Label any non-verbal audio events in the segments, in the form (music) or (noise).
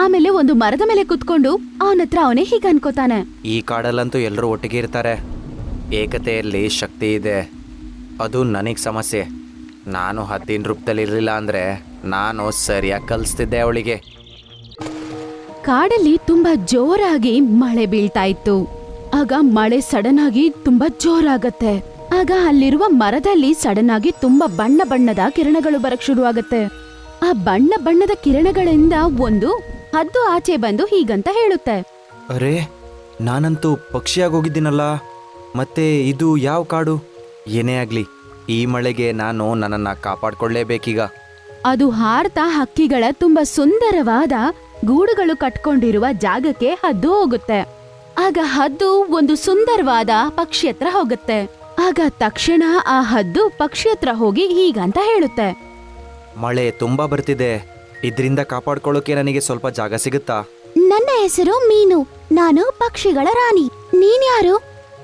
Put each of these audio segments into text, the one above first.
ಆಮೇಲೆ ಒಂದು ಮರದ ಮೇಲೆ ಕುತ್ಕೊಂಡು ಅವನ ಹತ್ರ ಅವನೇ ಹೀಗ ಅನ್ಕೋತಾನೆ. ಈ ಕಾಡಲ್ಲಂತೂ ಎಲ್ಲರೂ ಒಟ್ಟಿಗೆ ಇರ್ತಾರೆ. ಏಕತೆಯಲ್ಲಿ ಶಕ್ತಿ ಇದೆ. ಅದು ನನಗೆ ಸಮಸ್ಯೆ. ನಾನು ಹತ್ತಿನ ರೂಪದಲ್ಲಿ ಇರಲಿಲ್ಲ ಅಂದರೆ ನಾನು ಸರಿಯಾಗಿ ಕಲಿಸ್ತಿದ್ದೆ ಅವಳಿಗೆ. ಕಾಡಲ್ಲಿ ತುಂಬಾ ಜೋರಾಗಿ ಮಳೆ ಬೀಳ್ತಾ ಇತ್ತು. ಆಗ ಮಳೆ ಸಡನ್ ಆಗಿ ತುಂಬಾ ಜೋರಾಗತ್ತೆ. ಆಗ ಅಲ್ಲಿರುವ ಮರದಲ್ಲಿ ಸಡನ್ ಆಗಿ ತುಂಬಾ ಬಣ್ಣ ಬಣ್ಣದ ಕಿರಣಗಳು ಬರಕ್ ಶುರುವಾಗತ್ತೆ. ಆ ಬಣ್ಣ ಬಣ್ಣದ ಕಿರಣಗಳಿಂದ ಒಂದು ಹದ್ದು ಆಚೆ ಬಂದು ಹೀಗಂತ ಹೇಳುತ್ತೆ. ಅರೆ ನಾನಂತೂ ಪಕ್ಷಿಯಾಗೋಗಿದ್ದೀನಲ್ಲ. ಮತ್ತೆ ಇದು ಯಾವ ಕಾಡು? ಏನೇ ಆಗಲಿ ಈ ಮಳೆಗೆ ನಾನು ನನ್ನನ್ನು ಕಾಪಾಡ್ಕೊಳ್ಳೇಬೇಕೀಗ. ಅದು ಹಾರ್ತಾ ಹಕ್ಕಿಗಳ ತುಂಬಾ ಸುಂದರವಾದ ಗೂಡುಗಳು ಕಟ್ಕೊಂಡಿರುವ ಜಾಗಕ್ಕೆ ಹದ್ದು ಹೋಗುತ್ತೆ. ಆಗ ಹದ್ದು ಒಂದು ಸುಂದರವಾದ ಪಕ್ಷಿ ಹತ್ರ ಹೋಗುತ್ತೆ. ಆಗ ತಕ್ಷಣ ಆ ಹದ್ದು ಪಕ್ಷಿ ಹತ್ರ ಹೋಗಿ ಹೀಗಂತ ಹೇಳುತ್ತೆ. ಮಳೆ ತುಂಬಾ ಬರ್ತಿದೆ. ಇದರಿಂದ ಕಾಪಾಡ್ಕೊಳ್ಳೋಕೆ ನನಗೆ ಸ್ವಲ್ಪ ಜಾಗ ಸಿಗುತ್ತಾ? ನನ್ನ ಹೆಸರು ಮೀನು. ನಾನು ಪಕ್ಷಿಗಳ ರಾಣಿ. ನೀನ್ಯಾರು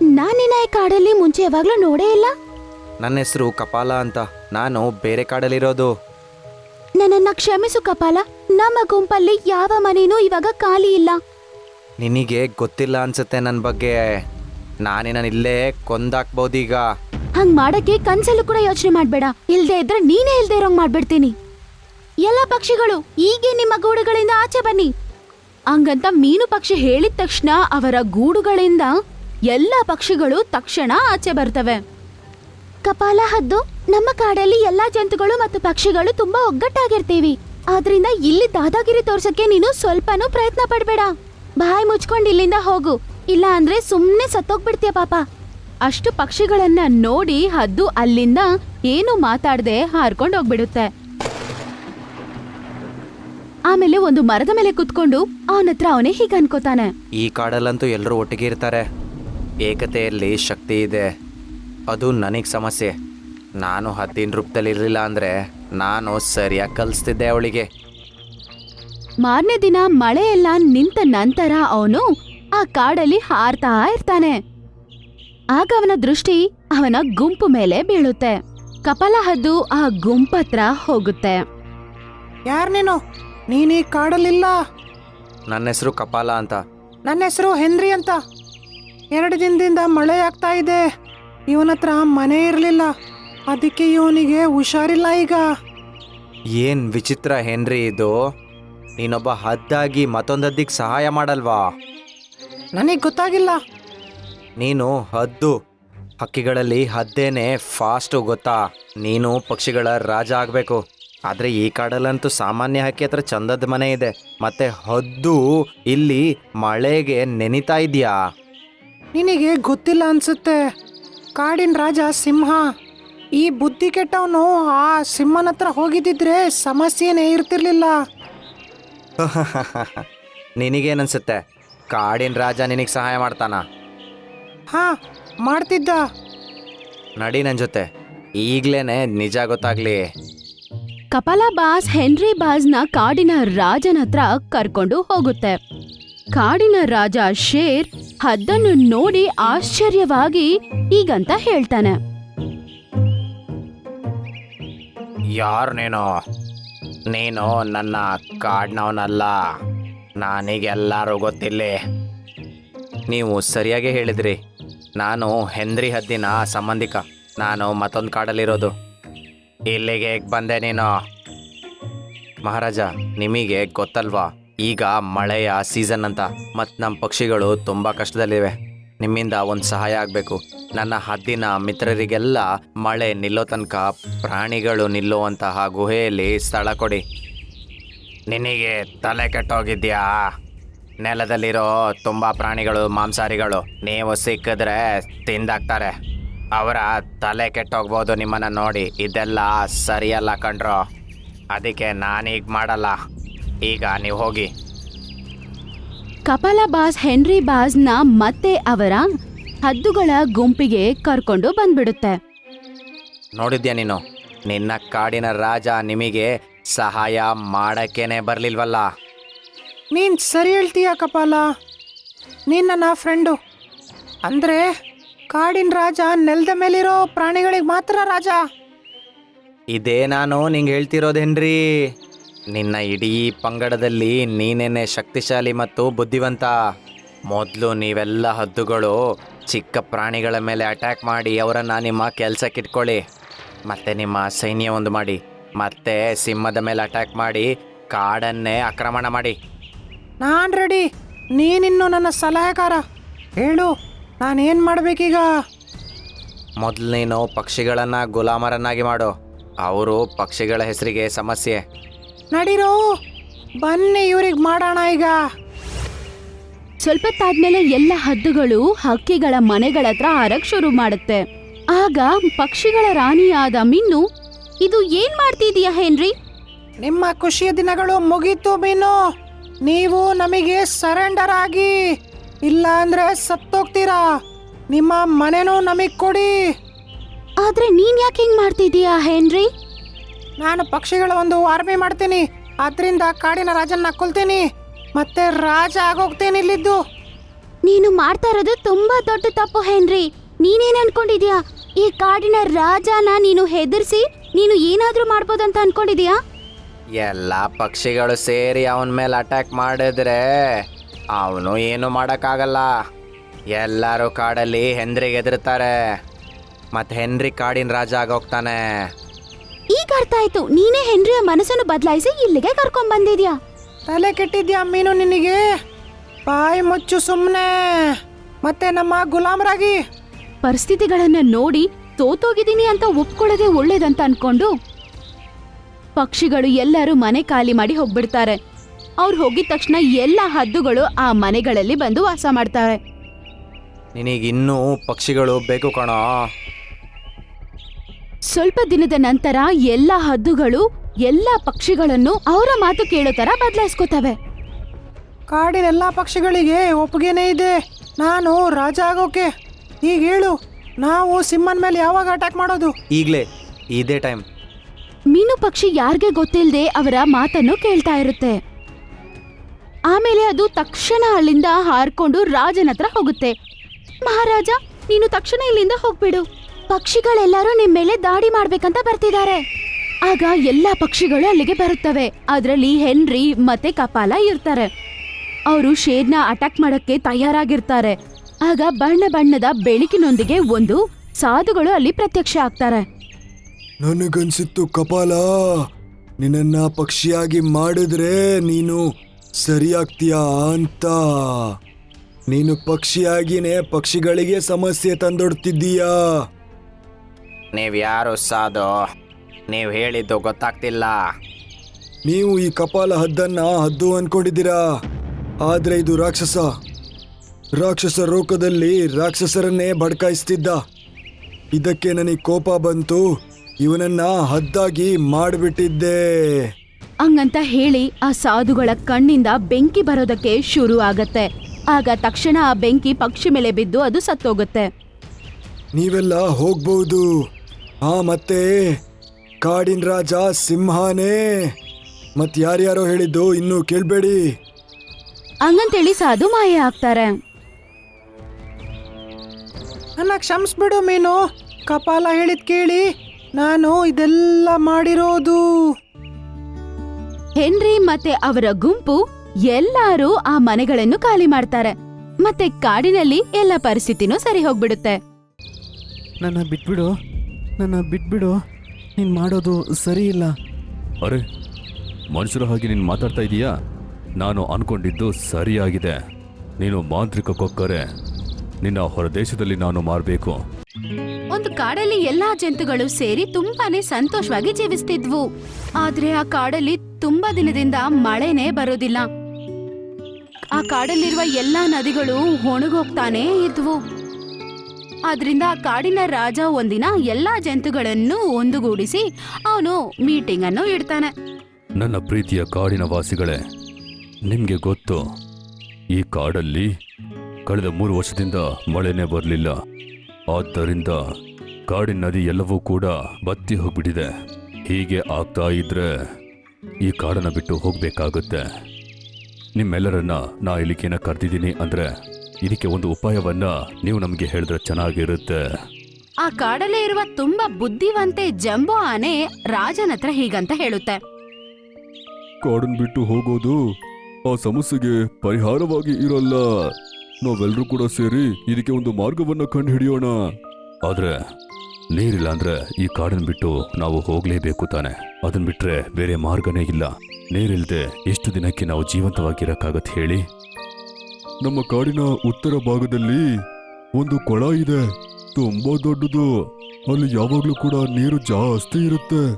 ನಾನ್ ನಿನ್ನ ಈ ಕಾಡಲ್ಲಿ ಮುಂಚೆ ಯಾವಾಗ್ಲೂ ನೋಡೇ ಇಲ್ಲ? ನನ್ನ ಹೆಸರು ಕಪಾಲ ಅಂತ. ನಾನು ಬೇರೆ ಕಾಡಲ್ಲಿರೋದು. ನನ್ನನ್ನ ಕ್ಷಮಿಸು ಕಪಾಲ. ನಮ್ಮ ಗುಂಪಲ್ಲಿ ಯಾವ ಮನೇನೂ ಇವಾಗ ಖಾಲಿ ಇಲ್ಲ. ನಿನಗೆ ಗೊತ್ತಿಲ್ಲ ಅನ್ಸುತ್ತೆ ನನ್ನ ಬಗ್ಗೆ. ನಾನಿನ ಇಲ್ಲೇ ಕೊಂದಾಕ್ಬೋದೀಗ. ಹಂಗ್ ಮಾಡಕ್ಕೆ ಕನ್ಸಲ್ಲೂ ಕೂಡ ಯೋಚನೆ ಮಾಡ್ಬೇಡ. ಇಲ್ದೇ ಇದ್ರೆ ನೀನೇ ಇಲ್ದೇ ಇರೋಂಗ್ ಮಾಡ್ಬಿಡ್ತೀನಿ. ಎಲ್ಲ ಪಕ್ಷಿಗಳು ಈಗೇ ನಿಮ್ಮ ಗೂಡುಗಳಿಂದ ಆಚೆ ಬನ್ನಿ. ಹಂಗಂತ ಮೀನು ಪಕ್ಷಿ ಹೇಳಿದ ತಕ್ಷಣ ಅವರ ಗೂಡುಗಳಿಂದ ಎಲ್ಲ ಪಕ್ಷಿಗಳು ತಕ್ಷಣ ಆಚೆ ಬರ್ತವೆ. ಕಪಾಲ ಹದ್ದು, ನಮ್ಮ ಕಾಡಲ್ಲಿ ಎಲ್ಲಾ ಜಂತುಗಳು ಮತ್ತು ಪಕ್ಷಿಗಳು ತುಂಬಾ ಒಗ್ಗಟ್ಟಾಗಿರ್ತೀವಿ. ಆದ್ರಿಂದ ಇಲ್ಲಿ ದಾದಾಗಿರಿ ತೋರ್ಸಕ್ಕೆ ನೀನು ಸ್ವಲ್ಪನೂ ಪ್ರಯತ್ನ ಪಡ್ಬೇಡ. ಬಾಯಿ ಮುಚ್ಕೊಂಡು ಇಲ್ಲಿಂದ ಹೋಗು. ಇಲ್ಲ ಅಂದ್ರೆ ಸುಮ್ನೆ ಸತ್ತೋಗ್ಬಿಡ್ತೀಯ ಪಾಪ. ಅಷ್ಟು ಪಕ್ಷಿಗಳನ್ನ ನೋಡಿ ಹದ್ದು ಅಲ್ಲಿಂದ ಏನು ಮಾತಾಡದೆ ಹಾರ್ಕೊಂಡು ಹೋಗ್ಬಿಡುತ್ತೆ. ಆಮೇಲೆ ಒಂದು ಮರದ ಮೇಲೆ ಕುತ್ಕೊಂಡು ಅವನ ಹತ್ರ ಅವನೇ ಹೀಗ ಅನ್ಕೋತಾನೆ. ಈ ಕಾಡಲ್ಲಂತೂ ಎಲ್ಲರೂ ಒಟ್ಟಿಗೆ ಇರ್ತಾರೆ. ಏಕತೆಯಲ್ಲಿ ಶಕ್ತಿ ಇದೆ. ಅದು ನನಗೆ ಸಮಸ್ಯೆ. ನಾನು ಹತ್ತಿನ ರೂಪದಲ್ಲಿ ಇರಲಿಲ್ಲ ಅಂದರೆ ನಾನು ಸರಿಯಾಗಿ ಕಲಿಸ್ತಿದ್ದೆ ಅವಳಿಗೆ. ಮಾರನೇ ದಿನ ಮಳೆ ಎಲ್ಲ ನಿಂತ ನಂತರ ಅವನು ಆ ಕಾಡಲ್ಲಿ ಹಾರ್ತಾ ಇರ್ತಾನೆ. ಆಗ ಅವನ ದೃಷ್ಟಿ ಅವನ ಗುಂಪು ಮೇಲೆ ಬೀಳುತ್ತೆ. ಕಪಾಲ ಹದ್ದು ಆ ಗುಂಪತ್ರ ಹೋಗುತ್ತೆ. ಯಾರ್ನೇನೋ ನೀನು? ನೀನ್ ಕಾಡಲಿಲ್ಲ ನನ್ನ ಹೆಸರು ಕಪಾಲ ಅಂತ. ನನ್ನ ಹೆಸರು ಹೆನ್ರಿ ಅಂತ. ಎರಡು ದಿನದಿಂದ ಮಳೆ ಆಗ್ತಾ ಇದೆ. ಇವನ ಹತ್ರ ಮನೆ ಇರಲಿಲ್ಲ. ಅದಕ್ಕೆ ಇವನಿಗೆ ಹುಷಾರಿಲ್ಲ ಈಗ. ಏನ್ ವಿಚಿತ್ರ ಹೆನ್ರಿ ಇದು? ನೀನೊಬ್ಬ ಹದ್ದಾಗಿ ಮತ್ತೊಂದು ಹದ್ದಿಗೆ ಸಹಾಯ ಮಾಡಲ್ವಾ? ನನಗೆ ಗೊತ್ತಾಗಿಲ್ಲ. ನೀನು ಹದ್ದು. ಹಕ್ಕಿಗಳಲ್ಲಿ ಹದ್ದೇನೆ ಫಾಸ್ಟು ಗೊತ್ತಾ? ನೀನು ಪಕ್ಷಿಗಳ ರಾಜ ಆಗಬೇಕು. ಆದರೆ ಈ ಕಾಡಲ್ಲಂತೂ ಸಾಮಾನ್ಯ ಹಕ್ಕಿ ಹತ್ರ ಚಂದದ ಮನೆ ಇದೆ. ಮತ್ತೆ ಹದ್ದು ಇಲ್ಲಿ ಮಳೆಗೆ ನೆನಿತಾ ಇದೆಯಾ? ನಿನಗೆ ಗೊತ್ತಿಲ್ಲ ಅನ್ಸುತ್ತೆ. ಕಾಡಿನ ರಾಜ ಸಿಂಹ. ಈ ಬುದ್ಧಿ ಕೆಟ್ಟವನು ಆ ಸಿಂಹನ ಹತ್ರ ಹೋಗಿದ್ದಿದ್ರೆ ಸಮಸ್ಯೆನೇ ಇರ್ತಿರ್ಲಿಲ್ಲ. (laughs) ನಿನಗೇನನ್ಸುತ್ತೆ? ಕಾಡಿನ ರಾಜ ನಿನಗೆ ಸಹಾಯ ಮಾಡ್ತಾನ? ಹಾ ಮಾಡ್ತಿದ್ದ. ನಡಿ ನನ್ನ ಜೊತೆ. ಈಗ್ಲೇನೆ ನಿಜ ಗೊತ್ತಾಗ್ಲಿ. ಕಪಾಲ ಬಾಸ್ ಹೆನ್ರಿ ಬಾಸ್ನ ಕಾಡಿನ ರಾಜನ ಹತ್ರ ಕರ್ಕೊಂಡು ಹೋಗುತ್ತೆ. ಕಾಡಿನ ರಾಜ ಶೇರ್ ಹದ್ದನ್ನು ನೋಡಿ ಆಶ್ಚರ್ಯವಾಗಿ ಈಗಂತ ಹೇಳ್ತಾನೆ. ಯಾರು ನೀನು ನೀನು ನನ್ನ ಕಾಡ್ನವನಲ್ಲ. ನಾನೀಗೆಲ್ಲರೂ ಗೊತ್ತಿಲ್ಲ. ನೀವು ಸರಿಯಾಗಿ ಹೇಳಿದ್ರಿ. ನಾನು ಹೆನ್ರಿ ಹದ್ದಿನ ಸಂಬಂಧಿಕ. ನಾನು ಮತ್ತೊಂದು ಕಾಡಲ್ಲಿರೋದು. ಇಲ್ಲಿಗೆ ಬಂದೆ ನೀನು? ಮಹಾರಾಜ, ನಿಮಗೆ ಗೊತ್ತಲ್ವಾ? ಈಗ ಮಳೆಯ ಸೀಸನ್ ಅಂತ. ಮತ್ತು ನಮ್ಮ ಪಕ್ಷಿಗಳು ತುಂಬ ಕಷ್ಟದಲ್ಲಿವೆ. ನಿಮ್ಮಿಂದ ಒಂದು ಸಹಾಯ ಆಗಬೇಕು. ನನ್ನ ಹದ್ದಿನ ಮಿತ್ರರಿಗೆಲ್ಲ ಮಳೆ ನಿಲ್ಲೋ ತನಕ ಪ್ರಾಣಿಗಳು ನಿಲ್ಲುವಂತಹ ಗುಹೆಯಲ್ಲಿ ಸ್ಥಳ ಕೊಡಿ. ನಿನಗೆ ತಲೆ ಕೆಟ್ಟೋಗಿದ್ಯಾ? ನೆಲದಲ್ಲಿರೋ ತುಂಬ ಪ್ರಾಣಿಗಳು, ಮಾಂಸಾಹಾರಿಗಳು, ನೀವು ಸಿಕ್ಕಿದ್ರೆ ತಿಂದಾಕ್ತಾರೆ. ಅವರ ತಲೆ ಕೆಟ್ಟೋಗ್ಬೋದು ನಿಮ್ಮನ್ನು ನೋಡಿ. ಇದೆಲ್ಲ ಸರಿಯಲ್ಲ ಕಣ್ರೋ. ಅದಕ್ಕೆ ನಾನೀಗ ಮಾಡಲ್ಲ. ಈಗ ನೀವು ಹೋಗಿ. ಕಪಾಲ ಬಾಸ್ ಹೆನ್ರಿ ಬಾಸ್ನ ಮತ್ತೆ ಅವರ ಹದ್ದುಗಳ ಗುಂಪಿಗೆ ಕರ್ಕೊಂಡು ಬಂದ್ಬಿಡುತ್ತೆ. ನೋಡಿದ್ಯಾ ನೀನು? ನಿನ್ನ ಕಾಡಿನ ರಾಜ ನಿಮಗೆ ಸಹಾಯ ಮಾಡಕ್ಕೇನೆ ಬರಲಿಲ್ವಲ್ಲ? ನೀನ್ ಸರಿ ಹೇಳ್ತೀಯ ಕಪಾಲ? ನೀನ್ ನನ್ನ ಫ್ರೆಂಡು ಅಂದ್ರೆ ಕಾಡಿನ ರಾಜ ನೆಲದ ಮೇಲಿರೋ ಪ್ರಾಣಿಗಳಿಗೆ ಮಾತ್ರ ರಾಜ. ಇದೇ ನಾನು ನಿಂಗೆ ಹೇಳ್ತಿರೋದೇನ್ರಿ? ನಿನ್ನ ಇಡೀ ಪಂಗಡದಲ್ಲಿ ನೀನೇನೆ ಶಕ್ತಿಶಾಲಿ ಮತ್ತು ಬುದ್ಧಿವಂತ. ಮೊದಲು ನೀವೆಲ್ಲ ಹದ್ದುಗಳು ಚಿಕ್ಕ ಪ್ರಾಣಿಗಳ ಮೇಲೆ ಅಟ್ಯಾಕ್ ಮಾಡಿ ಅವರನ್ನು ನಿಮ್ಮ ಕೆಲಸಕ್ಕೆ ಇಟ್ಕೊಳ್ಳಿ. ಮತ್ತೆ ನಿಮ್ಮ ಸೈನ್ಯ ಒಂದು ಮಾಡಿ ಮತ್ತೆ ಸಿಂಹದ ಮೇಲೆ ಅಟ್ಯಾಕ್ ಮಾಡಿ ಕಾಡನ್ನೇ ಆಕ್ರಮಣ ಮಾಡಿ. ನಾನು ರೆಡಿ. ನೀನಿನ್ನು ನನ್ನ ಸಲಹೆಗಾರ. ಹೇಳು. ನಾನೇನ್ ಮಾಡ್ಬೇಕೀಗ? ಮೊದಲು ನೀನು ಪಕ್ಷಿಗಳನ್ನು ಗುಲಾಮರನ್ನಾಗಿ ಮಾಡು. ಅವರು ಪಕ್ಷಿಗಳ ಹೆಸರಿಗೆ ಸಮಸ್ಯೆ. ನಡೀರೋ ಬನ್ನಿ ಇವ್ರಿಗೆ ಮಾಡೋಣ ಈಗ. ಸ್ವಲ್ಪ ತಾದ್ಮೇಲೆ ಎಲ್ಲ ಹದ್ದುಗಳು ಹಕ್ಕಿಗಳ ಮನೆಗಳ ಹತ್ರ ಹರಕ್ ಶುರು ಮಾಡುತ್ತೆ. ಆಗ ಪಕ್ಷಿಗಳ ರಾಣಿಯಾದ ಮಿನ್ನು ಇದು ಏನ್ ಮಾಡ್ತಿದೀಯ ಹೆನ್ರಿ? ನಿಮ್ಮ ಖುಷಿಯ ದಿನಗಳು ಮುಗೀತು ಮೀನು ನೀವು ನಮಗೆ ಸರೆಂಡರ್ ಆಗಿ ಇಲ್ಲ ಅಂದ್ರೆ ಸತ್ತೋಗ್ತೀರಾ? ನಿಮ್ಮ ಮನೆನೂ ನಮಗ್ ಕೊಡಿ. ಆದ್ರೆ ನೀನ್ ಯಾಕೆ ಹಿಂಗ್ ಮಾಡ್ತಿದೀಯ ಹೆನ್ರಿ? ನಾನು ಪಕ್ಷಿಗಳ ಒಂದು ಆರ್ಮಿ ಮಾಡ್ತೀನಿ. ಅದರಿಂದ ಕಾಡಿನ ರಾಜನ್ನ ಕೊಲ್ತೀನಿ. ಮತ್ತೆ ರಾಜ ಆಗೋಗ್ತೀನಿ ಇಲ್ಲಿದ್ದು. ನೀನು ಮಾಡ್ತಾ ಇರೋದು ತುಂಬಾ ದೊಡ್ಡ ತಪ್ಪು ಹೆನ್ರಿ. ನೀನೇನ್ ಅನ್ಕೊಂಡಿದ್ಯಾ ಈ ಕಾಡಿನ ರಾಜನ ನೀನು ಹೆದರ್ಸಿ ನೀನು ಏನಾದ್ರೂ ಅಂತ ಅನ್ಕೊಂಡಿದ್ಯಾ ಎಲ್ಲ ಪಕ್ಷಿಗಳು ಸೇರಿ ಅವನ ಮೇಲೆ ಅಟ್ಯಾಕ್ ಮಾಡಿದ್ರೆ ಅವನು ಏನು ಮಾಡೋಕ್ಕಾಗಲ್ಲ. ಎಲ್ಲರೂ ಕಾಡಲ್ಲಿ ಹೆನ್ರಿಗೆ ಎದುರ್ತಾರೆ ಮತ್ತು ಹೆನ್ರಿ ಕಾಡಿನ ರಾಜ ಆಗೋಗ್ತಾನೆ. ಈಗ ಅರ್ಥ ಆಯ್ತು ನೀನೇ ಹೆನ್ರಿಯ ಮನಸ್ಸನ್ನು ಬದಲಾಯಿಸಿ ಇಲ್ಲಿಗೆ ಕರ್ಕೊಂಡ್ ಬಂದಿದ್ಯಾ? ತಲೆ ಕೆಟ್ಟಿದ್ಯಾ ಮೀನು ನಿನಗೆ? ಬಾಯಿ ಮುಚ್ಚು ಸುಮ್ಮನೆ ಮತ್ತೆ ನಮ್ಮ ಗುಲಾಮರಾಗಿ? ಪರಿಸ್ಥಿತಿಗಳನ್ನ ನೋಡಿ ತೋತೋಗಿದ್ದೀನಿ ಅಂತ ಒಪ್ಕೊಳ್ಳೋದೇ ಒಳ್ಳೇದಂತ ಅನ್ಕೊಂಡು ಪಕ್ಷಿಗಳು ಎಲ್ಲರೂ ಮನೆ ಖಾಲಿ ಮಾಡಿ ಹೋಗ್ಬಿಡ್ತಾರೆ. ಅವ್ರು ಹೋಗಿದ ತಕ್ಷಣ ಎಲ್ಲ ಹದ್ದುಗಳು ಆ ಮನೆಗಳಲ್ಲಿ ಬಂದು ವಾಸ ಮಾಡ್ತಾರೆ. ನಿನಗಿನ್ನೂ ಪಕ್ಷಿಗಳು ಬೇಕು ಕಣ. ಸ್ವಲ್ಪ ದಿನದ ನಂತರ ಎಲ್ಲ ಹದ್ದುಗಳು ಎಲ್ಲ ಪಕ್ಷಿಗಳನ್ನು ಅವರ ಮಾತು ಕೇಳೋ ತರ ಬದಲಾಯಿಸ್ಕೋತವೆ. ಕಾಡಿನ ಎಲ್ಲಾ ಪಕ್ಷಿಗಳಿಗೆ ಒಪ್ಪಿಗೆನೇ ಇದೆ. ನಾನು ರಾಜ ಆಗೋಕೆ. ಈಗ ಹೇಳು ನಾವು ಸಿಂಹನ ಮೇಲೆ ಯಾವಾಗ ಅಟ್ಯಾಕ್ ಮಾಡೋದು? ಈಗಲೇ ಇದೇ ಟೈಮ್ ಮೀನು ಪಕ್ಷಿ ಯಾರಿಗೆ ಗೊತ್ತಿಲ್ಲದೆ ಅವರ ಮಾತನ್ನು ಕೇಳ್ತಾ ಇರುತ್ತೆ. ಆಮೇಲೆ ಅದು ತಕ್ಷಣ ಅಲ್ಲಿಂದ ಹಾರ್ಕೊಂಡು ರಾಜನ ಹತ್ರ ಹೋಗುತ್ತೆ. ಮಹಾರಾಜ, ನೀನು ತಕ್ಷಣ ಇಲ್ಲಿಂದ ಹೋಗ್ಬಿಡು. ಪಕ್ಷಿಗಳೆಲ್ಲರೂ ನಿಮ್ ಮೇಲೆ ದಾಳಿ ಮಾಡ್ಬೇಕಂತ ಬರ್ತಿದ್ದಾರೆ. ಆಗ ಎಲ್ಲಾ ಪಕ್ಷಿಗಳು ಅಲ್ಲಿಗೆ ಬರುತ್ತವೆ. ಅದರಲ್ಲಿ ಹೆನ್ರಿ ಮತ್ತೆ ಕಪಾಲ ಇರ್ತಾರೆ. ಅವರು ಶೇರ್ನ ಅಟ್ಯಾಕ್ ಮಾಡಕ್ಕೆ ತಯಾರಾಗಿರ್ತಾರೆ. ಆಗ ಬಣ್ಣ ಬಣ್ಣದ ಬೆಳಕಿನೊಂದಿಗೆ ಒಂದು ಸಾಧುಗಳು ಅಲ್ಲಿ ಪ್ರತ್ಯಕ್ಷ ಆಗ್ತಾರೆ. ನನಗನ್ಸಿತ್ತು ಕಪಾಲ ನಿನ್ನ ಪಕ್ಷಿಯಾಗಿ ಮಾಡಿದ್ರೆ ನೀನು ಸರಿಯಾಗ್ತೀಯಾ ಅಂತ. ನೀನು ಪಕ್ಷಿಯಾಗಿನೇ ಪಕ್ಷಿಗಳಿಗೆ ಸಮಸ್ಯೆ ತಂದೊಡ್ತಿದ್ದೀಯಾ? ನೀವು ಯಾರು ಸಾಧು? ನೀವು ಹೇಳಿದ್ದು ಗೊತ್ತಾಗ್ತಿಲ್ಲ. ನೀವು ಈ ಕಪಾಲ ಹದ್ದನ್ನ ಹದ್ದು ಅನ್ಕೊಂಡಿದ್ದೀರಾ? ಆದ್ರೆ ಇದು ರಾಕ್ಷಸ. ರಾಕ್ಷಸ ರೋಕದಲ್ಲಿ ರಾಕ್ಷಸರನ್ನೇ ಬಡ್ಕಾಯಿಸ್ತಿದ್ದ ಇದಕ್ಕೆ ನನಗೆ ಕೋಪ ಬಂತು. ಇವನನ್ನ ಹದ್ದಾಗಿ ಮಾಡಿಬಿಟ್ಟಿದ್ದೆ. ಹಂಗಂತ ಹೇಳಿ ಆ ಸಾಧುಗಳ ಕಣ್ಣಿಂದ ಬೆಂಕಿ ಬರೋದಕ್ಕೆ ಶುರು ಆಗತ್ತೆ. ಆಗ ತಕ್ಷಣ ಆ ಬೆಂಕಿ ಪಕ್ಷಿ ಮೇಲೆ ಬಿದ್ದು ಅದು ಸತ್ತೋಗುತ್ತೆ. ನೀವೆಲ್ಲ ಹೋಗ್ಬಹುದು ಆ ಮತ್ತೆ ಕಾಡಿನ ರಾಜ ಸಿಂಹನೇ. ಮತ್ ಯಾರ್ಯಾರೋ ಹೇಳಿದ್ದು ಇನ್ನೂ ಕೇಳ್ಬೇಡಿ. ಹಂಗಂತೇಳಿ ಸಾಧು ಮಾಯ ಆಗ್ತಾರೆ. ನನ್ನ ಕ್ಷಮಿಸ್ಬಿಡು ಮೀನು. ಕಪಾಲ ಹೇಳಿದ್ ಕೇಳಿ. ನಾನು ಇದೆಲ್ಲ ಮಾಡಿರೋದು. ಹೆನ್ರಿ ಮತ್ತೆ ಅವರ ಗುಂಪು ಎಲ್ಲಾರು ಆ ಮನೆಗಳನ್ನು ಖಾಲಿ ಮಾಡ್ತಾರೆ. ಮತ್ತೆ ಕಾಡಿನಲ್ಲಿ ಎಲ್ಲ ಪರಿಸ್ಥಿತಿನೂ ಸರಿ ಹೋಗ್ಬಿಡುತ್ತೆ. ನನ್ನ ಬಿಟ್ಬಿಡು. ನನ್ನ ಬಿಟ್ಬಿಡು. ನೀನು ಮಾಡೋದು ಸರಿ ಇಲ್ಲ. ಅರೆ ಮನುಷ್ಯರ ಹಾಗೆ ನೀನು ಮಾತಾಡ್ತಾ ಇದೀಯಾ? ನಾನು ಅನ್ಕೊಂಡಿದ್ದು ಸರಿಯಾಗಿದೆ. ನೀನು ಮಾಂತ್ರಿಕ ಕೊಕ್ಕರೆ. ನಿನ್ನ ಹೊರದೇಶದಲ್ಲಿ ನಾನು ಮಾರಬೇಕು. ಒಂದು ಕಾಡಲ್ಲಿ ಎಲ್ಲಾ ಜಂತುಗಳು ಸೇರಿ ತುಂಬಾನೇ ಸಂತೋಷವಾಗಿ ಜೀವಿಸ್ತಿದ್ವು. ಆದ್ರೆ ಆ ಕಾಡಲ್ಲಿ ತುಂಬಾ ದಿನದಿಂದ ಮಳೆನೇ ಬರೋದಿಲ್ಲ. ಆ ಕಾಡಲ್ಲಿರುವ ಎಲ್ಲಾ ನದಿಗಳು ಒಣಗೋಗ್ತಾನೇ ಇದ್ವು. ಆದ್ರಿಂದ ಆ ಕಾಡಿನ ರಾಜ ಒಂದಿನ ಎಲ್ಲಾ ಜಂತುಗಳನ್ನು ಒಂದುಗೂಡಿಸಿ ಅವನು ಮೀಟಿಂಗ್ ಅನ್ನು ಇಡ್ತಾನೆ. ನನ್ನ ಪ್ರೀತಿಯ ಕಾಡಿನ ವಾಸಿಗಳೇ, ನಿಮಗೆ ಗೊತ್ತು, ಈ ಕಾಡಲ್ಲಿ ಕಳೆದ ಮೂರು ವರ್ಷದಿಂದ ಮಳೆನೇ ಬರಲಿಲ್ಲ. ಆದ್ದರಿಂದ ಕಾಡಿನ ನದಿ ಎಲ್ಲವೂ ಕೂಡ ಬತ್ತಿ ಹೋಗ್ಬಿಟ್ಟಿದೆ. ಹೀಗೆ ಆಗ್ತಾ ಇದ್ರೆ ಈ ಕಾಡನ್ನು ಬಿಟ್ಟು ಹೋಗಬೇಕಾಗುತ್ತೆ. ನಿಮ್ಮೆಲ್ಲರನ್ನ ನಾ ಇಲ್ಲಿಗೇನ ಕರೆದಿದ್ದೀನಿ ಅಂದ್ರೆ ಇದಕ್ಕೆ ಒಂದು ಉಪಾಯವನ್ನ ನೀವು ನಮಗೆ ಹೇಳಿದ್ರೆ ಚೆನ್ನಾಗಿರುತ್ತೆ. ಆ ಕಾಡಲ್ಲೇ ಇರುವ ತುಂಬಾ ಬುದ್ಧಿವಂತೆ ಜಂಬೋ ಆನೆ ರಾಜನ ಹತ್ರ ಹೀಗಂತ ಹೇಳುತ್ತೆ. ಕಾಡನ್ ಬಿಟ್ಟು ಹೋಗೋದು ಆ ಸಮಸ್ಯೆಗೆ ಪರಿಹಾರವಾಗಿ ಇರಲ್ಲ. ನಾವೆಲ್ಲರೂ ಕೂಡ ಸೇರಿ ಇದಕ್ಕೆ ಒಂದು ಮಾರ್ಗವನ್ನ ಕಂಡು ಹಿಡಿಯೋಣ ಆದ್ರೆ ನೀರಿಲ್ಲ ಅಂದ್ರೆ ಈ ಕಾಡನ್ ಬಿಟ್ಟು ನಾವು ಹೋಗ್ಲೇಬೇಕು ತಾನೆ. ಅದನ್ ಬಿಟ್ರೆ ಬೇರೆ ಮಾರ್ಗನೇ ಇಲ್ಲ. ನೀರಿಲ್ದೆ ಎಷ್ಟು ದಿನಕ್ಕೆ ನಾವು ಜೀವಂತವಾಗಿರಕ್ಕಾಗತ್ತೆ ಹೇಳಿ? ನಮ್ಮ ಕಾಡಿನ ಉತ್ತರ ಭಾಗದಲ್ಲಿ ಒಂದು ಕೊಳ ಇದೆ. ತುಂಬಾ ದೊಡ್ಡದು. ಅಲ್ಲಿ ಯಾವಾಗ್ಲೂ ಕೂಡ ನೀರು ಜಾಸ್ತಿ ಇರುತ್ತೆ.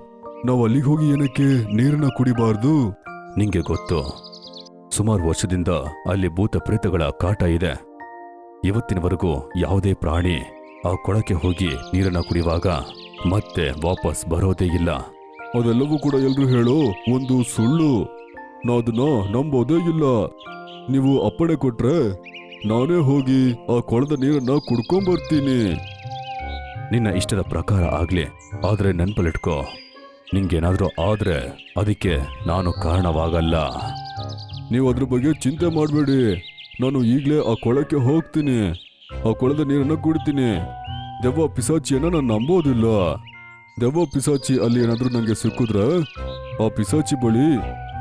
ನಾವು ಅಲ್ಲಿಗೆ ಹೋಗಿ ಏನಕ್ಕೆ ನೀರನ್ನ ಕುಡಿಬಾರ್ದು? ನಿಂಗೆ ಗೊತ್ತು. ಸುಮಾರು ವರ್ಷದಿಂದ ಅಲ್ಲಿ ಭೂತ ಪ್ರೇತಗಳ ಕಾಟ ಇದೆ. ಇವತ್ತಿನವರೆಗೂ ಯಾವುದೇ ಪ್ರಾಣಿ ಆ ಕೊಳಕ್ಕೆ ಹೋಗಿ ನೀರನ್ನ ಕುಡಿಯುವಾಗ ಮತ್ತೆ ವಾಪಸ್ ಬರೋದೇ ಇಲ್ಲ. ಅದೆಲ್ಲವೂ ಕೂಡ ಎಲ್ಲರೂ ಹೇಳೋ. ಒಂದು ಸುಳ್ಳು. ನಾ ಅದನ್ನ ನಂಬೋದೇ ಇಲ್ಲ. ನೀವು ಅಪ್ಪಣೆ ಕೊಟ್ರೆ ನಾನೇ ಹೋಗಿ ಆ ಕೊಳದ ನೀರನ್ನ ಕುಡ್ಕೊಂಬರ್ತೀನಿ. ನಿನ್ನ ಇಷ್ಟದ ಪ್ರಕಾರ ಆಗ್ಲಿ. ಆದ್ರೆ ನೆನ್ಪಲ್ಲಿಟ್ಕೋ. ನಿಂಗೇನಾದ್ರೂ ಆದ್ರೆ ಅದಕ್ಕೆ ನಾನು ಕಾರಣವಾಗಲ್ಲ. ನೀವು ಅದ್ರ ಬಗ್ಗೆ ಚಿಂತೆ ಮಾಡಬೇಡಿ. ನಾನು ಈಗಲೇ ಆ ಕೊಳಕ್ಕೆ ಹೋಗ್ತೀನಿ. ಆ ಕೊಳದ ನೀರನ್ನ ಕುಡಿತೀನಿ. ದೆವ್ವ ಪಿಸಾಚಿಯನ್ನ ನಾನು ನಂಬೋದಿಲ್ಲ. ದೆವ್ವ ಪಿಸಾಚಿ ಅಲ್ಲಿ ಏನಾದ್ರೂ ನಂಗೆ ಸಿಕ್ಕಿದ್ರೆ ಆ ಪಿಸಾಚಿ ಬಳಿ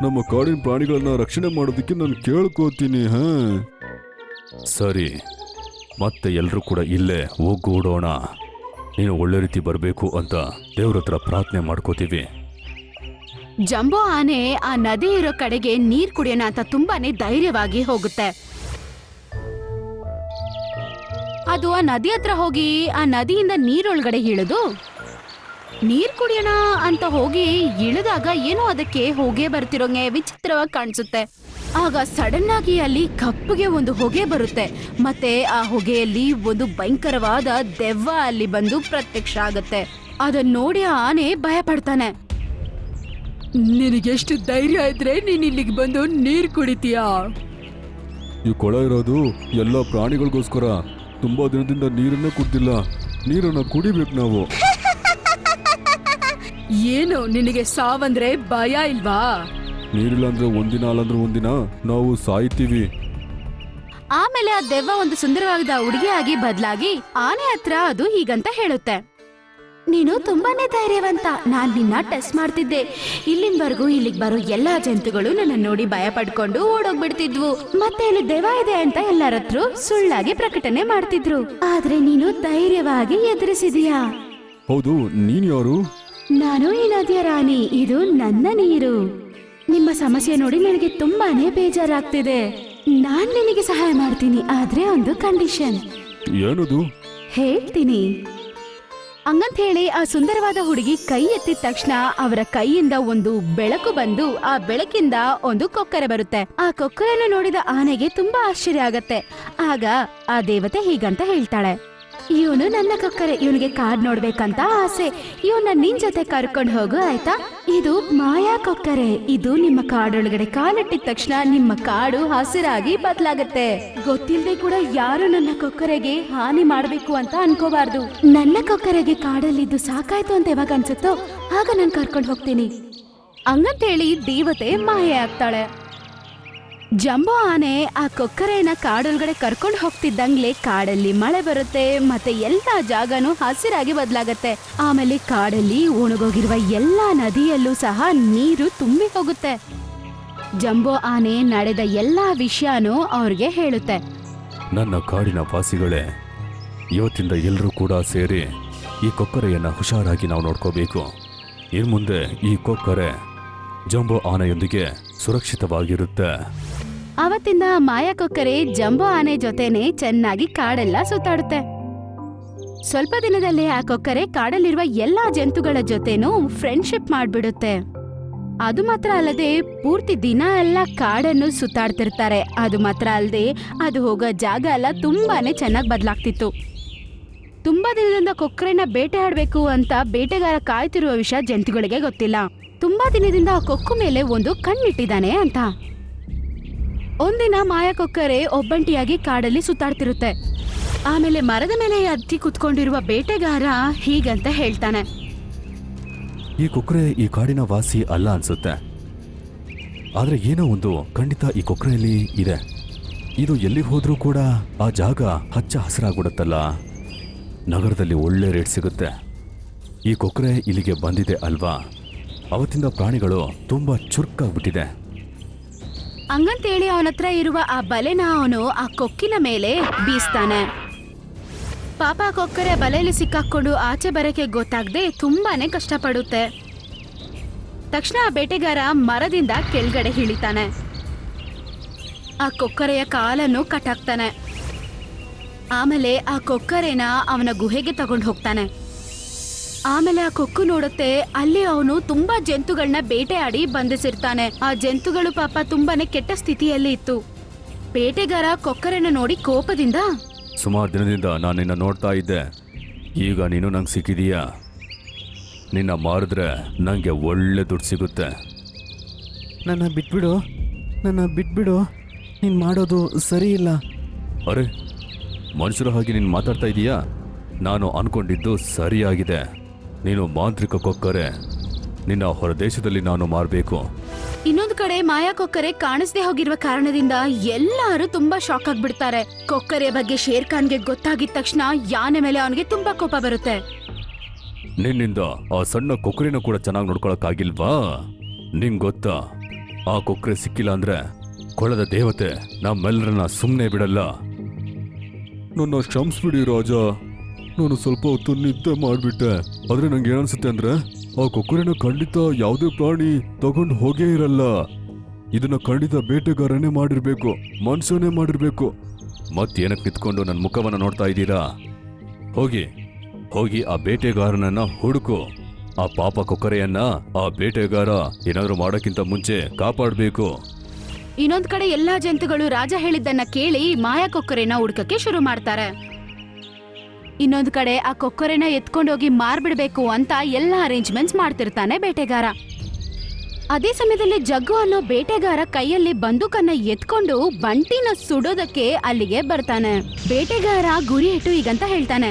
ನಮ್ಮ ಕಾಡಿನ ಪ್ರಾಣಿಗಳನ್ನ ರಕ್ಷಣೆ ಮಾಡೋದಕ್ಕೆ ನಾನು ಕೇಳ್ಕೋತೀನಿ ಹಾ? ಸರಿ. ಮತ್ತೆ ಎಲ್ಲರೂ ಕೂಡ ಇಲ್ಲೇ ಒಗ್ಗೂಡೋಣ ನೀನು ಒಳ್ಳೆ ರೀತಿ ಬರಬೇಕು ಅಂತ ದೇವ್ರ ಹತ್ರ ಪ್ರಾರ್ಥನೆ ಮಾಡ್ಕೋತೀವಿ. ಜಂಬೋ ಆನೆ ಆ ನದಿ ಇರೋ ಕಡೆಗೆ ನೀರ್ ಕುಡಿಯೋಣ ಅಂತ ತುಂಬಾನೇ ಧೈರ್ಯವಾಗಿ ಹೋಗುತ್ತೆ. ಅದು ಆ ನದಿ ಹತ್ರ ಹೋಗಿ ಆ ನದಿಯಿಂದ ನೀರೊಳಗಡೆ ಇಳಿದು ನೀರ್ ಕುಡಿಯೋಣ ಅಂತ ಹೋಗಿ ಇಳಿದಾಗ ಏನೋ ಅದಕ್ಕೆ ಹೊಗೆ ಬರ್ತಿರೋಂಗೆ ವಿಚಿತ್ರವಾಗಿ ಕಾಣಿಸುತ್ತೆ. ಆಗ ಸಡನ್ ಆಗಿ ಅಲ್ಲಿ ಕಪ್ಪಗೆ ಒಂದು ಹೊಗೆ ಬರುತ್ತೆ. ಮತ್ತೆ ಆ ಹೊಗೆಯಲ್ಲಿ ಒಂದು ಭಯಂಕರವಾದ ದೆವ್ವ ಅಲ್ಲಿ ಬಂದು ಪ್ರತ್ಯಕ್ಷ ಆಗುತ್ತೆ. ಅದನ್ನ ನೋಡಿ ಆನೆ ಭಯ ಪಡ್ತಾನೆ ನಿನಗೆಷ್ಟು ಧೈರ್ಯ ಇದ್ರೆ ನೀನ್ ಇಲ್ಲಿಗೆ ಬಂದು ನೀರ್ ಕುಡಿತೀಯಾ? ಈ ಕೊಳ ಇರೋದು ಎಲ್ಲ ಪ್ರಾಣಿಗಳಿಗೋಸ್ಕರ. ತುಂಬಾ ದಿನದಿಂದ ನೀರನ್ನ ಕುಡ್ದಿಲ್ಲ. ನೀರನ್ನ ಕುಡಿಬೇಕು ನಾವು. (laughs) ಏನು ನಿನಗೆ ಸಾವಂದ್ರೆ ಭಯ ಇಲ್ವಾ? ನೀರಿಲ್ಲ ಅಂದ್ರೆ ಒಂದಿನ ಅಲ್ಲಂದ್ರೆ ಒಂದಿನ ನಾವು ಸಾಯ್ತೀವಿ. ಆಮೇಲೆ ಆ ದೆವ್ವ ಒಂದು ಸುಂದರವಾದ ಹುಡುಗಿಯಾಗಿ ಬದಲಾಗಿ ಆನೆ ಹತ್ರ ಅದು ಹೀಗಂತ ಹೇಳುತ್ತೆ. ನೀನು ತುಂಬಾನೇ ಧೈರ್ಯವಂತ. ನಾನ್ ನಿನ್ನ ಟೆಸ್ಟ್ ಮಾಡ್ತಿದ್ದೆ. ಇಲ್ಲಿಂದವರೆಗೂ ಇಲ್ಲಿಗೆ ಬರೋ ಎಲ್ಲಾ ಜಂತುಗಳು ನನ್ನ ನೋಡಿ ಭಯ ಪಡ್ಕೊಂಡು ಓಡೋಗ್ಬಿಡ್ತಿದ್ವು. ಮತ್ತೆ ಇಲ್ಲಿ ದೆವ್ವ ಇದೆ ಅಂತ ಎಲ್ಲರ ಹತ್ರ ಸುಳ್ಳಾಗಿ ಪ್ರಕಟಣೆ ಮಾಡ್ತಿದ್ರು. ಆದ್ರೆ ನೀನು ಧೈರ್ಯವಾಗಿ ಎದುರಿಸಿದೀಯಾ? ಹೌದು ನೀನ್ ಯಾರು? ನಾನು ಈ ನದಿಯ ರಾಣಿ. ಇದು ನನ್ನ ನೀರು. ನಿಮ್ಮ ಸಮಸ್ಯೆ ನೋಡಿ ನನಗೆ ತುಂಬಾನೇ ಬೇಜಾರಾಗ್ತಿದೆ. ನಾನ್ ನಿನಗೆ ಸಹಾಯ ಮಾಡ್ತೀನಿ ಆದ್ರೆ ಒಂದು ಕಂಡೀಷನ್ ಏನದು? ಹೇಳ್ತೀನಿ. ಹಂಗಂತ ಹೇಳಿ ಆ ಸುಂದರವಾದ ಹುಡುಗಿ ಕೈ ಎತ್ತಿದ ತಕ್ಷಣ ಅವರ ಕೈಯಿಂದ ಒಂದು ಬೆಳಕು ಬಂದು ಆ ಬೆಳಕಿಂದ ಒಂದು ಕೊಕ್ಕರೆ ಬರುತ್ತೆ. ಆ ಕೊಕ್ಕರೆಯನ್ನು ನೋಡಿದ ಆನೆಗೆ ತುಂಬಾ ಆಶ್ಚರ್ಯ ಆಗತ್ತೆ. ಆಗ ಆ ದೇವತೆ ಹೀಗಂತ ಹೇಳ್ತಾಳೆ. ಇವನು ನನ್ನ ಕಕ್ಕರೆ. ಇವನಿಗೆ ಕಾಡ್ ನೋಡ್ಬೇಕಂತ ಆಸೆ. ಇವನ ನಿನ್ ಜೊತೆ ಕರ್ಕೊಂಡು ಹೋಗು, ಆಯ್ತಾ? ಇದು ಮಾಯಾ ಕೊಕ್ಕರೆ. ಇದು ನಿಮ್ಮ ಕಾಡೊಳಗಡೆ ಕಾಲಿಟ್ಟಿದ ತಕ್ಷಣ ನಿಮ್ಮ ಕಾಡು ಹಸಿರಾಗಿ ಬದಲಾಗತ್ತೆ. ಗೊತ್ತಿಲ್ಲದೆ ಕೂಡ ಯಾರು ನನ್ನ ಕೊಕ್ಕರೆಗೆ ಹಾನಿ ಮಾಡ್ಬೇಕು ಅಂತ ಅನ್ಕೋಬಾರ್ದು. ನನ್ನ ಕೊಕ್ಕರೆಗೆ ಕಾಡಲ್ಲಿದ್ದು ಸಾಕಾಯ್ತು ಅಂತ ಯಾವಾಗ ಅನ್ಸುತ್ತೋ, ಆಗ ನಾನು ಕರ್ಕೊಂಡು ಹೋಗ್ತೀನಿ. ಹಂಗಂತೇಳಿ ದೇವತೆ ಮಾಯೆ ಆಗ್ತಾಳೆ. ಜಂಬೋ ಆನೆ ಆ ಕೊಕ್ಕರೆಯನ್ನ ಕಾಡೊಳಗಡೆ ಕರ್ಕೊಂಡು ಹೋಗ್ತಿದ್ದಂಗ್ಲೆ ಕಾಡಲ್ಲಿ ಮಳೆ ಬರುತ್ತೆ, ಮತ್ತೆ ಎಲ್ಲಾ ಜಾಗನೂ ಹಸಿರಾಗಿ ಬದಲಾಗತ್ತೆ. ಆಮೇಲೆ ಕಾಡಲ್ಲಿ ಒಣಗೋಗಿರುವ ಎಲ್ಲಾ ನದಿಯಲ್ಲೂ ಸಹ ನೀರು ತುಂಬಿ ಹೋಗುತ್ತೆ. ಜಂಬೋ ಆನೆ ನಡೆದ ಎಲ್ಲಾ ವಿಷಯನೂ ಅವ್ರಿಗೆ ಹೇಳುತ್ತೆ. ನನ್ನ ಕಾಡಿನ ವಾಸಿಗಳೇ, ಇವತ್ತಿಂದ ಎಲ್ಲರೂ ಕೂಡ ಸೇರಿ ಈ ಕೊಕ್ಕರೆಯನ್ನ ಹುಷಾರಾಗಿ ನಾವು ನೋಡ್ಕೋಬೇಕು. ಇನ್ ಮುಂದೆ ಈ ಕೊಕ್ಕರೆ ಜಂಬೋ ಆನೆಯೊಂದಿಗೆ ಸುರಕ್ಷಿತವಾಗಿರುತ್ತೆ. ಅವತ್ತಿಂದ ಮಾಯಾ ಕೊಕ್ಕರೆ ಜಂಬೋ ಆನೆ ಜೊತೆನೆ ಚೆನ್ನಾಗಿ ಕಾಡೆಲ್ಲ ಸುತ್ತಾಡುತ್ತೆ. ಸ್ವಲ್ಪ ದಿನದಲ್ಲೇ ಆ ಕೊಕ್ಕರೆ ಕಾಡಲ್ಲಿರುವ ಎಲ್ಲಾ ಜಂತುಗಳ ಜೊತೆನೂ ಫ್ರೆಂಡ್ಶಿಪ್ ಮಾಡ್ಬಿಡುತ್ತೆ. ಅದು ಮಾತ್ರ ಅಲ್ಲದೆ ಪೂರ್ತಿ ದಿನ ಎಲ್ಲ ಕಾಡನ್ನು ಸುತ್ತಾಡ್ತಿರ್ತಾರೆ. ಅದು ಮಾತ್ರ ಅಲ್ಲದೆ ಅದು ಹೋಗೋ ಜಾಗ ಎಲ್ಲ ತುಂಬಾನೇ ಚೆನ್ನಾಗಿ ಬದಲಾಗ್ತಿತ್ತು. ತುಂಬಾ ದಿನದಿಂದ ಕೊಕ್ಕರೆನ ಬೇಟೆ ಆಡ್ಬೇಕು ಅಂತ ಬೇಟೆಗಾರ ಕಾಯ್ತಿರುವ ವಿಷಯ ಜಂತುಗಳಿಗೆ ಗೊತ್ತಿಲ್ಲ. ತುಂಬಾ ದಿನದಿಂದ ಆ ಕೊಕ್ಕು ಮೇಲೆ ಒಂದು ಕಣ್ಣಿಟ್ಟಿದ್ದಾನೆ ಅಂತ. ಒಂದಿನ ಮಾಯಾ ಕೊಕ್ಕರೆ ಒಬ್ಬಂಟಿಯಾಗಿ ಕಾಡಲ್ಲಿ ಸುತ್ತಾಡ್ತಿರುತ್ತೆ. ಆಮೇಲೆ ಮರದ ಮೇಲೆ ಹತ್ತಿ ಕುತ್ಕೊಂಡಿರುವ ಬೇಟೆಗಾರ ಹೀಗಂತ ಹೇಳ್ತಾನೆ. ಈ ಕೊಕ್ಕರೆ ಈ ಕಾಡಿನ ವಾಸಿ ಅಲ್ಲ ಅನ್ಸುತ್ತೆ. ಆದ್ರೆ ಏನೋ ಒಂದು ಖಂಡಿತ ಈ ಕೊಕ್ಕರೆಯಲ್ಲಿ ಇದೆ. ಇದು ಎಲ್ಲಿ ಹೋದ್ರೂ ಕೂಡ ಆ ಜಾಗ ಹಚ್ಚ ಹಸಿರಾಗ್ಬಿಡುತ್ತಲ್ಲ. ನಗರದಲ್ಲಿ ಒಳ್ಳೆ ರೇಟ್ ಸಿಗುತ್ತೆ. ಈ ಕೊಕ್ಕರೆ ಇಲ್ಲಿಗೆ ಬಂದಿದೆ ಅಲ್ವಾ? ಅವತ್ತಿಂದ ಪ್ರಾಣಿಗಳು ತುಂಬಾ ಚುರುಕಾಗ್ಬಿಟ್ಟಿದೆ. ಹಂಗಂತೇಳಿ ಅವನ ಹತ್ರ ಇರುವ ಆ ಬಲೆನ ಅವನು ಆ ಕೊಕ್ಕಿನ ಮೇಲೆ ಬೀಸ್ತಾನೆ. ಪಾಪ ಕೊಕ್ಕರೆ ಬಲೆಯಲ್ಲಿ ಸಿಕ್ಕಾಕೊಂಡು ಆಚೆ ಬರಕ್ಕೆ ಗೊತ್ತಾಗದೆ ತುಂಬಾನೇ ಕಷ್ಟಪಡುತ್ತೆ. ತಕ್ಷಣ ಆ ಬೇಟೆಗಾರ ಮರದಿಂದ ಕೆಳಗಡೆ ಇಳಿತಾನೆ. ಆ ಕೊಕ್ಕರೆಯ ಕಾಲನ್ನು ಕಟ್ಟಾಕ್ತಾನೆ. ಆಮೇಲೆ ಆ ಕೊಕ್ಕರೆನ ಅವನ ಗುಹೆಗೆ ತಗೊಂಡು ಹೋಗ್ತಾನೆ. ಆಮೇಲೆ ಆ ಕೊಕ್ಕು ನೋಡುತ್ತೆ ಅಲ್ಲಿ ಅವನು ತುಂಬಾ ಜಂತುಗಳನ್ನ ಬೇಟೆಯಾಡಿ ಬಂಧಿಸಿರ್ತಾನೆ. ಆ ಜಂತುಗಳು ಪಾಪ ತುಂಬಾನೇ ಕೆಟ್ಟ ಸ್ಥಿತಿಯಲ್ಲಿ ಇತ್ತು. ಬೇಟೆಗಾರ ಕೊಕ್ಕರೆನ ನೋಡಿ ಕೋಪದಿಂದ ಸುಮಾರು ದಿನದಿಂದ ನಾನು ನಿನ್ನ ನೋಡ್ತಾ ಇದ್ದೆ. ಈಗ ನೀನು ನಂಗೆ ಸಿಕ್ಕಿದೀಯಾ? ನಿನ್ನ ಮಾರಿದ್ರೆ ನನಗೆ ಒಳ್ಳೆ ದುಡ್ಡು ಸಿಗುತ್ತೆ. ನನ್ನ ಬಿಟ್ಬಿಡು ನನ್ನ ಬಿಟ್ಬಿಡು. ನೀನು ಮಾಡೋದು ಸರಿ ಇಲ್ಲ. ಅರೆ ಮನುಷ್ಯರ ಹಾಗೆ ನೀನು ಮಾತಾಡ್ತಾ ಇದೀಯಾ? ನಾನು ಅನ್ಕೊಂಡಿದ್ದು ಸರಿಯಾಗಿದೆ. ನೀನು ಮಾಂತ್ರಿಕ ಕೊಕ್ಕರೆ. ನಿನ್ನ ಹೊರದೇಶದಲ್ಲಿ ನಾನು ಮಾರಬೇಕು. ಇನ್ನೊಂದು ಕಡೆ ಮಾಯಾ ಕೊಕ್ಕರೆ ಕಾಣಿಸದೆ ಹೋಗಿರುವ ಕಾರಣದಿಂದ ಎಲ್ಲರೂ ತುಂಬಾ ಶಾಕ್ ಆಗ್ಬಿಡ್ತಾರೆ. ಕೊಕ್ಕರೆ ಬಗ್ಗೆ ಶೇರ್ ಖಾನ್ಗೆ ಗೊತ್ತಾಗಿದ ತಕ್ಷಣ ಯಾನೆ ಮೇಲೆ ಅವನಿಗೆ ತುಂಬಾ ಕೋಪ ಬರುತ್ತೆ. ನಿನ್ನಿಂದ ಆ ಸಣ್ಣ ಕೊಕ್ಕರಿನ ಕೂಡ ಚೆನ್ನಾಗಿ ನೋಡ್ಕೊಳಕ್ಕಾಗಿಲ್ವಾ? ನಿಂಗ್ ಗೊತ್ತಾ? ಆ ಕೊಕ್ಕರೆ ಸಿಕ್ಕಿಲ್ಲ ಅಂದ್ರೆ ಕೊಳದ ದೇವತೆ ನಮ್ಮೆಲ್ಲರನ್ನ ಸುಮ್ಮನೆ ಬಿಡಲ್ಲ. ನನ್ನ ಕ್ಷಮಿಸ್ಬಿಡಿ ರಾಜ. ನಾನು ಸ್ವಲ್ಪ ಹೊತ್ತು ನಿದ್ದೆ ಮಾಡಿಬಿಟ್ಟೆ. ಆದ್ರೆ ನಂಗೆ ಏನನ್ಸುತ್ತೆ ಅಂದ್ರೆ, ಆ ಕೊಕ್ಕರೆನ ಖಂಡಿತ ಯಾವುದೇ ಪ್ರಾಣಿ ತಗೊಂಡು ಹೋಗೇ ಇರಲ್ಲ. ಇದನ್ನ ಖಂಡಿತ ಬೇಟೆಗಾರನೇ ಮಾಡಿರ್ಬೇಕು, ಮನುಷ್ಯನೇ ಮಾಡಿರ್ಬೇಕು. ಮತ್ತೇನಕ್ಕೆ ನಿಂತ್ಕೊಂಡು ನನ್ನ ಮುಖವನ್ನ ನೋಡ್ತಾ ಇದ್ದೀರಾ? ಹೋಗಿ ಹೋಗಿ ಆ ಬೇಟೆಗಾರನನ್ನ ಹುಡುಕು. ಆ ಪಾಪ ಕೊಕ್ಕರೆಯನ್ನ ಆ ಬೇಟೆಗಾರ ಏನಾದರೂ ಮಾಡೋಕ್ಕಿಂತ ಮುಂಚೆ ಕಾಪಾಡಬೇಕು. ಇನ್ನೊಂದ್ ಕಡೆ ಎಲ್ಲಾ ಜಂತುಗಳು ರಾಜ ಹೇಳಿದ್ದನ್ನ ಕೇಳಿ ಮಾಯಾ ಕೊಕ್ಕರೆನ ಹುಡುಕಕ್ಕೆ ಶುರು ಮಾಡ್ತಾರೆ. ಇನ್ನೊಂದ್ ಕಡೆ ಆ ಕೊಕ್ಕರೆನ ಎತ್ಕೊಂಡೋಗಿ ಮಾರ್ಬಿಡ್ಬೇಕು ಅಂತ ಎಲ್ಲ ಅರೇಂಜ್ಮೆಂಟ್ಸ್ ಮಾಡ್ತಿರ್ತಾನೆ ಬೇಟೆಗಾರ. ಅದೇ ಸಮಯದಲ್ಲಿ ಜಗ್ಗು ಅನ್ನೋ ಬೇಟೆಗಾರ ಕೈಯಲ್ಲಿ ಬಂದೂಕನ್ನ ಎತ್ಕೊಂಡು ಬಂಟಿನ ಸುಡೋದಕ್ಕೆ ಅಲ್ಲಿಗೆ ಬರ್ತಾನೆ. ಬೇಟೆಗಾರ ಗುರಿ ಇಟ್ಟು ಈಗಂತ ಹೇಳ್ತಾನೆ.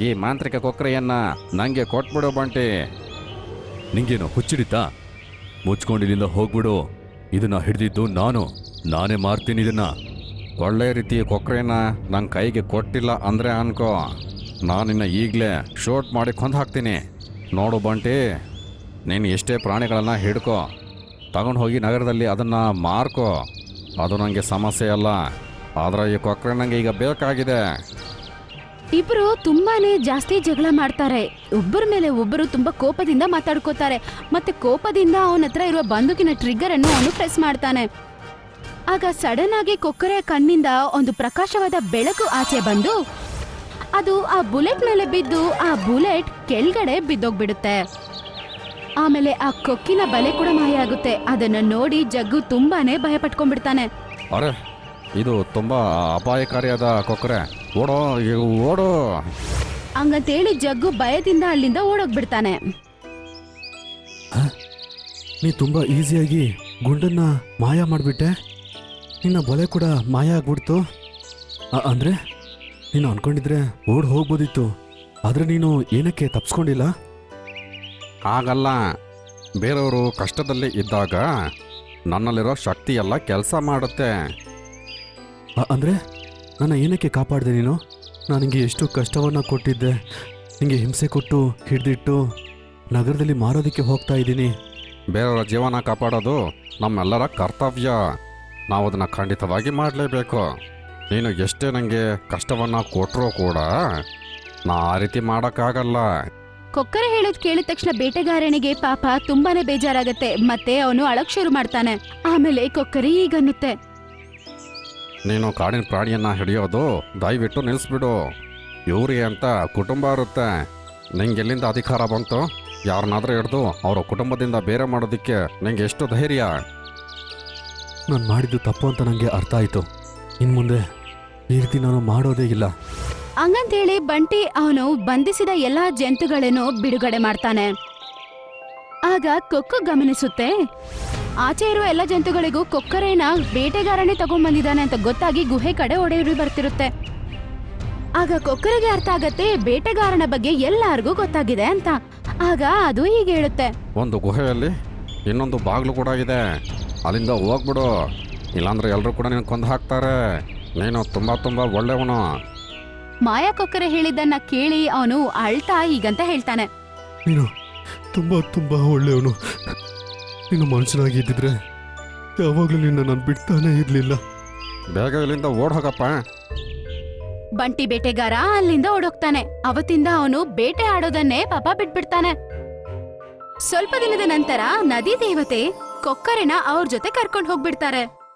ಈ ಮಾಂತ್ರಿಕ ಕೊಕ್ಕರೆಯನ್ನ ನಂಗೆ ಕೊಟ್ಬಿಡು ಬಂಟಿ. ನಿಂಗೇನು ಹುಚ್ಚಿಡಿತಾ? ಮುಚ್ಕೊಂಡು ಇಲ್ಲಿಂದ ಹೋಗ್ಬಿಡು. ಇದನ್ನ ಹಿಡಿದಿದ್ದು ನಾನು. ನಾನೇ ಮಾರ್ತೀನಿ ಇದನ್ನ. ಒಳ್ಳೆ ರೀತಿ ಕೊಕ್ಕರೆನ ನನ್ನ ಕೈಗೆ ಕೊಟ್ಟಿಲ್ಲ ಅಂದ್ರೆ ಅನ್ಕೋ. ನಾನಿನ್ನ ಈಗಲೇ ಶೂಟ್ ಮಾಡಿ ಕೊಂದು ಹಾಕ್ತೀನಿ. ನೋಡು ಬಂಟಿ, ನೀನು ಎಷ್ಟೇ ಪ್ರಾಣಿಗಳನ್ನು ಹಿಡ್ಕೋ, ತಗೊಂಡು ಹೋಗಿ ನಗರದಲ್ಲಿ ಅದನ್ನು ಮಾರ್ಕೋ. ಅದು ನನಗೆ ಸಮಸ್ಯೆ ಅಲ್ಲ, ಆದರೆ ಈ ಕೊಕ್ಕರೆ ನನಗೆ ಈಗ ಬೇಕಾಗಿದೆ. ಇಬ್ರು ತುಂಬಾನೇ ಜಾಸ್ತಿ ಜಗಳ ಮಾಡ್ತಾರೆ. ಒಬ್ಬರ ಮೇಲೆ ಒಬ್ಬರು ತುಂಬಾ ಕೋಪದಿಂದ ಮಾತಾಡ್ಕೋತಾರೆ. ಮತ್ತೆ ಕೋಪದಿಂದ ಅವನ ಹತ್ರ ಇರುವ ಬಂದೂಕಿನ ಟ್ರಿಗರ್ ಅನ್ನು ಅವನು ಪ್ರೆಸ್ ಮಾಡ್ತಾನೆ. ಆಗ ಸಡನ್ ಆಗಿ ಕೊಕ್ಕರೆಯ ಕಣ್ಣಿಂದ ಒಂದು ಪ್ರಕಾಶವಾದ ಬೆಳಕು ಆಚೆ ಬಂದು ಅದು ಆ ಬುಲೆಟ್ ಮೇಲೆ ಬಿದ್ದು ಆ ಬುಲೆಟ್ ಕೆಳಗಡೆ ಬಿದ್ದೋಗ್ಬಿಡುತ್ತೆ. ಆಮೇಲೆ ಆ ಕೊಕ್ಕಿನ ಬಲೆ ಕೂಡ ಮಾಯ ಆಗುತ್ತೆ. ಅದನ್ನ ನೋಡಿ ಜಗ್ಗು ತುಂಬಾನೇ ಭಯ ಪಟ್ಕೊಂಡ್ಬಿಡ್ತಾನೆ. ಅರೆ ಇದು ತುಂಬಾ ಅಪಾಯಕಾರಿಯಾದ ಕೊಕ್ಕರೆ. ಓಡೋ ಈಗ ಓಡೋ. ಹಂಗಂತೇಳಿ ಜಗ್ಗು ಭಯದಿಂದ ಅಲ್ಲಿಂದ ಓಡೋಗ್ಬಿಡ್ತಾನೆ. ನೀ ತುಂಬ ಈಸಿಯಾಗಿ ಗುಂಡನ್ನ ಮಾಯ ಮಾಡಿಬಿಟ್ಟೆ? ನಿನ್ನ ಬಲೆ ಕೂಡ ಮಾಯ ಆಗ್ಬಿಡ್ತು. ಅ- ಅಂದ್ರೆ? ನೀನು ಅನ್ಕೊಂಡಿದ್ರೆ ಓಡ್ ಹೋಗ್ಬೋದಿತ್ತು. ಆದ್ರೆ ನೀನು ಏನಕ್ಕೆ ತಪ್ಸ್ಕೊಂಡಿಲ್ಲ? ಆಗಲ್ಲ ಬೇರೆಯವರು ಕಷ್ಟದಲ್ಲಿ ಇದ್ದಾಗ ನನ್ನಲ್ಲಿರೋ ಶಕ್ತಿ ಎಲ್ಲ ಕೆಲಸ ಮಾಡುತ್ತೆ. ಅ- ಅಂದ್ರೆ ನನ್ನ ಏನಕ್ಕೆ ಕಾಪಾಡಿದೆ ನೀನು? ನಾನು ನಿಂಗೆ ಎಷ್ಟು ಕಷ್ಟವನ್ನ ಕೊಟ್ಟಿದ್ದೆ. ನಿಂಗೆ ಹಿಂಸೆ ಕೊಟ್ಟು ಹಿಡಿದಿಟ್ಟು ನಗರದಲ್ಲಿ ಮಾರೋದಕ್ಕೆ ಹೋಗ್ತಾ ಇದ್ದೀನಿ. ಬೇರೆಯವರ ಜೀವನ ಕಾಪಾಡೋದು ನಮ್ಮೆಲ್ಲರ ಕರ್ತವ್ಯ. ನಾವು ಅದನ್ನು ಖಂಡಿತವಾಗಿ ಮಾಡಲೇಬೇಕು. ನೀನು ಎಷ್ಟೇ ನನಗೆ ಕಷ್ಟವನ್ನು ಕೊಟ್ಟರೂ ಕೂಡ ನಾ ಆ ರೀತಿ ಮಾಡೋಕ್ಕಾಗಲ್ಲ. ಕೊಕ್ಕರೆ ಹೇಳೋದ್ ಕೇಳಿದ ತಕ್ಷಣ ಬೇಟೆಗಾರನಿಗೆ ಪಾಪ ತುಂಬಾನೇ ಬೇಜಾರಾಗತ್ತೆ. ಮತ್ತೆ ಅವನು ಅಳಕ್ ಶುರು ಮಾಡ್ತಾನೆ. ಆಮೇಲೆ ಕೊಕ್ಕರೆ ಈಗನ್ನುತ್ತೆ ನೀನು ಕಾಡಿನ ಪ್ರಾಣಿಯನ್ನು ಹಿಡಿಯೋದು ದಯವಿಟ್ಟು ನಿಲ್ಲಿಸ್ಬಿಡು ಇವ್ರಿ ಅಂತ ಕುಟುಂಬ ಇರುತ್ತೆ. ನಿಂಗೆ ಎಲ್ಲಿಂದ ಅಧಿಕಾರ ಬಂತು? ಯಾರನ್ನಾದ್ರೂ ಹಿಡ್ದು ಅವರ ಕುಟುಂಬದಿಂದ ಬೇರೆ ಮಾಡೋದಿಕ್ಕೆ ನಿಂಗೆ ಎಷ್ಟು ಧೈರ್ಯ? ನಾನು ಮಾಡಿದ್ದು ತಪ್ಪು ಅಂತ ನನಗೆ ಅರ್ಥ ಆಯಿತು. ಇನ್ನು ಮುಂದೆ ಈ ರೀತಿ ನಾನು ಮಾಡೋದೇ ಇಲ್ಲ. ಹಂಗಂತೇಳಿ ಬಂಟಿ ಅವನು ಬಂಧಿಸಿದ ಎಲ್ಲಾ ಜಂತುಗಳನ್ನು ಬಿಡುಗಡೆ ಮಾಡ್ತಾನೆ. ಆಗ ಕೊಕ್ಕು ಗಮನಿಸುತ್ತೆ. ಆಚೆ ಇರುವ ಎಲ್ಲ ಜಂತುಗಳಿಗೂ ಕೊಕ್ಕರೇನ ಬೇಟೆಗಾರನೇ ತಗೊಂಡ್ಬಂದಿದ್ದಾನೆ ಅಂತ ಗೊತ್ತಾಗಿ ಗುಹೆ ಕಡೆ ಒಡೆಯುರಿ ಬರ್ತಿರುತ್ತೆ. ಆಗ ಕೊಕ್ಕರೆಗೆ ಅರ್ಥ ಆಗತ್ತೆ ಬೇಟೆಗಾರನ ಬಗ್ಗೆ ಎಲ್ಲಾರ್ಗೂ ಗೊತ್ತಾಗಿದೆ ಅಂತ. ಆಗ ಅದು ಹೀಗೆ ಹೇಳುತ್ತೆ. ಒಂದು ಗುಹೆಯಲ್ಲಿ ಇನ್ನೊಂದು ಬಾಗಿಲು ಕೂಡ ಇದೆ. ಅಲ್ಲಿಂದ ಹೋಗ್ಬಿಡು. ಇಲ್ಲಾಂದ್ರೆ ಎಲ್ಲರೂ ಕೂಡ ನಿನ್ನ ಕೊಂದು ಹಾಕ್ತಾರೆ. ನೀನು ತುಂಬ ತುಂಬ ಒಳ್ಳೆಯವನು. ಮಾಯಾ ಕೊಕ್ಕರೆ ಹೇಳಿದ್ದನ್ನ ಕೇಳಿ ಅವನು ಅಳ್ತಾ ಈಗಂತ ಹೇಳ್ತಾನೆ. ನೀನು ತುಂಬ ತುಂಬ ಒಳ್ಳೆಯವನು. ನೀನು ಮನುಷ್ಯನಾಗಿ ಇದ್ದಿದ್ರೆ ಯಾವಾಗಲೂ ನಿನ್ನ ನಾನು ಬಿಡ್ತಾನೆ ಇರಲಿಲ್ಲ. ಬೇಗ ಇಲ್ಲಿಂದ ಓಡ್ ಹೋಗಪ್ಪ ಬಂಟಿ ಬೇಟೆಗಾರ ಅಲ್ಲಿಂದ ಓಡೋಗ್ತಾನೆ. ಅವತ್ತಿಂದ ಅವನು ಬೇಟೆ ಆಡೋದನ್ನೇ ಪಾಪ ಬಿಟ್ಬಿಡ್ತಾನೆ. ಸ್ವಲ್ಪ ದಿನದ ನಂತರ ನದಿ ದೇವತೆ ಕೊಕ್ಕರೆನ ಅವ್ರ ಜೊತೆ ಕರ್ಕೊಂಡು ಹೋಗ್ಬಿಡ್ತಾರೆ.